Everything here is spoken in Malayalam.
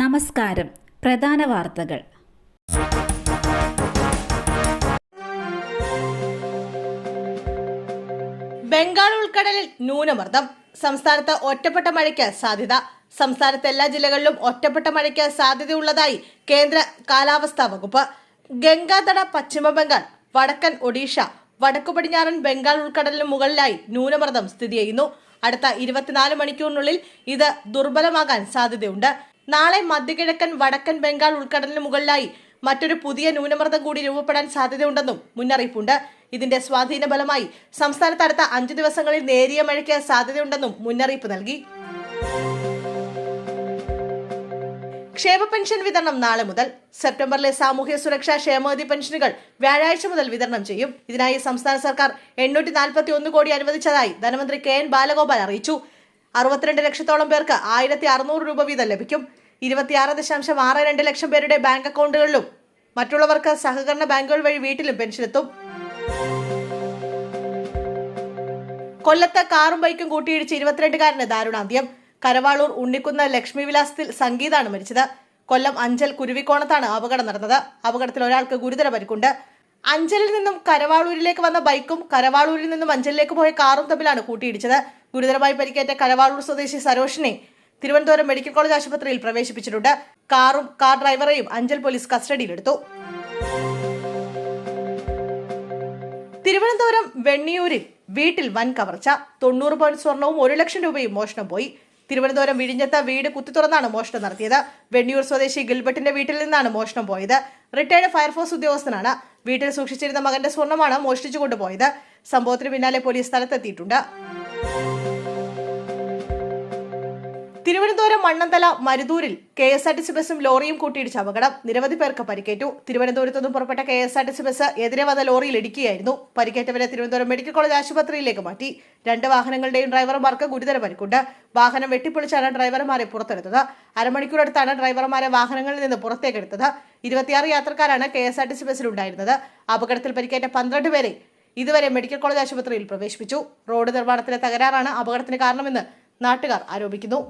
നമസ്കാരം. പ്രധാന വാർത്തകൾ. ബംഗാൾ ഉൾക്കടലിൽ ന്യൂനമർദ്ദം. സംസ്ഥാനത്ത് ഒറ്റപ്പെട്ട മഴയ്ക്ക് സാധ്യത. സംസ്ഥാനത്തെ എല്ലാ ജില്ലകളിലും ഒറ്റപ്പെട്ട മഴയ്ക്ക് സാധ്യതയുള്ളതായി കേന്ദ്ര കാലാവസ്ഥാ വകുപ്പ്. ഗംഗാതട പശ്ചിമ ബംഗാൾ വടക്കൻ ഒഡീഷ വടക്കു പടിഞ്ഞാറൻ ബംഗാൾ ഉൾക്കടലിന് മുകളിലായി ന്യൂനമർദ്ദം സ്ഥിതി ചെയ്യുന്നു. അടുത്ത ഇരുപത്തിനാല് മണിക്കൂറിനുള്ളിൽ ഇത് ദുർബലമാകാൻ സാധ്യതയുണ്ട്. നാളെ മധ്യകിഴക്കൻ വടക്കൻ ബംഗാൾ ഉൾക്കടലിന് മുകളിലായി മറ്റൊരു പുതിയ ന്യൂനമർദ്ദം കൂടി രൂപപ്പെടാൻ സാധ്യതയുണ്ടെന്നും മുന്നറിയിപ്പുണ്ട്. ഇതിന്റെ സ്വാധീന ഫലമായി സംസ്ഥാനത്ത് അടുത്ത അഞ്ചു ദിവസങ്ങളിൽ നേരിയ മഴയ്ക്ക് സാധ്യതയുണ്ടെന്നും മുന്നറിയിപ്പ് നൽകി. ക്ഷേമ പെൻഷൻ വിതരണം നാളെ മുതൽ. സെപ്റ്റംബറിലെ സാമൂഹ്യ സുരക്ഷാ ക്ഷേമനിധി പെൻഷനുകൾ വ്യാഴാഴ്ച മുതൽ വിതരണം ചെയ്യും. ഇതിനായി സംസ്ഥാന സർക്കാർ എണ്ണൂറ്റി നാൽപ്പത്തി ഒന്ന് കോടി അനുവദിച്ചതായി ധനമന്ത്രി കെ എൻ ബാലഗോപാൽ അറിയിച്ചു. അറുപത്തിരണ്ട് ലക്ഷത്തോളം പേർക്ക് ആയിരത്തി അറുന്നൂറ് രൂപ വീതം ലഭിക്കും. ഇരുപത്തിയാറ് ദശാംശം ആറ് രണ്ട് ലക്ഷം പേരുടെ ബാങ്ക് അക്കൗണ്ടുകളിലും മറ്റുള്ളവർക്ക് സഹകരണ ബാങ്കുകൾ വഴി വീട്ടിലും പെൻഷനെത്തും. കൊല്ലത്ത് കാറും ബൈക്കും കൂട്ടിയിടിച്ച് ഇരുപത്തിരണ്ടുകാരന് ദാരുണാന്ത്യം. കരവാളൂർ ഉണ്ണിക്കുന്ന് ലക്ഷ്മി വിലാസത്തിൽ സംഗീതാണ് മരിച്ചത്. കൊല്ലം അഞ്ചൽ കുരുവിക്കോണത്താണ് അപകടം നടന്നത്. അപകടത്തിൽ ഒരാൾക്ക് ഗുരുതര പരിക്കുണ്ട്. അഞ്ചലിൽ നിന്നും കരവാളൂരിലേക്ക് വന്ന ബൈക്കും കരവാളൂരിൽ നിന്നും അഞ്ചലിലേക്ക് പോയ കാറും തമ്മിലാണ് കൂട്ടിയിടിച്ചത്. ഗുരുതരമായി പരിക്കേറ്റ കരവാളൂർ സ്വദേശി സരോഷിനെ തിരുവനന്തപുരം മെഡിക്കൽ കോളേജ് ആശുപത്രിയിൽ പ്രവേശിപ്പിച്ചിട്ടുണ്ട്. കാറും കാർ ഡ്രൈവറെയും അഞ്ചൽ പോലീസ് കസ്റ്റഡിയിലെടുത്തു. തിരുവനന്തപുരം വെണ്ണിയൂരിൽ വീട്ടിൽ വൻ കവർച്ച. തൊണ്ണൂറ് പവൻ സ്വർണവും ഒരു ലക്ഷം രൂപയും മോഷണം പോയി. തിരുവനന്തപുരം വിഴിഞ്ഞത്ത് വീട് കുത്തി തുറന്നാണ് മോഷണം നടത്തിയത്. വെണ്ണിയൂർ സ്വദേശി ഗിൽബർട്ടിന്റെ വീട്ടിൽ നിന്നാണ് മോഷണം പോയത്. റിട്ടയർഡ് ഫയർഫോഴ്സ് ഉദ്യോഗസ്ഥനാണ്. വീട്ടിൽ സൂക്ഷിച്ചിരുന്ന മകന്റെ സ്വർണമാണ് മോഷ്ടിച്ചു കൊണ്ടുപോയത്. സംഭവത്തിന് പിന്നാലെ പോലീസ് സ്ഥലത്തെത്തിയിട്ടുണ്ട്. Mannanthala മരുതൂരിൽ K S R T C ബസും ലോറിയും കൂട്ടിയിടിച്ച അപകടം. നിരവധി പേർക്ക് പരിക്കേറ്റു. തിരുവനന്തപുരത്തു നിന്നും പുറപ്പെട്ട K S R T C bus എതിരെ വന്ന ലോറിയിൽ ഇടിക്കുകയായിരുന്നു പരിക്കേറ്റവരെ തിരുവനന്തപുരം മെഡിക്കൽ കോളേജ് ആശുപത്രിയിലേക്ക് മാറ്റി. രണ്ട് വാഹനങ്ങളുടെയും ഡ്രൈവർമാർക്ക് ഗുരുതര പരിക്കുണ്ട്. വാഹനം വെട്ടിപ്പൊളിച്ചാണ് ഡ്രൈവർമാരെ പുറത്തെടുത്തത്. അരമണിക്കൂറടുത്താണ് ഡ്രൈവർമാരെ വാഹനങ്ങളിൽ നിന്ന് പുറത്തേക്കെടുത്തത്. ഇരുപത്തിയാറ് യാത്രക്കാരാണ് K S R T C ബസ്സിലുണ്ടായിരുന്നത്. അപകടത്തിൽ പരിക്കേറ്റ പന്ത്രണ്ട് പേരെ ഇതുവരെ മെഡിക്കൽ കോളേജ് ആശുപത്രിയിൽ പ്രവേശിപ്പിച്ചു. റോഡ് നിർമ്മാണത്തിലെ തകരാറാണ് അപകടത്തിന് കാരണമെന്ന് നാട്ടുകാർ ആരോപിക്കുന്നു.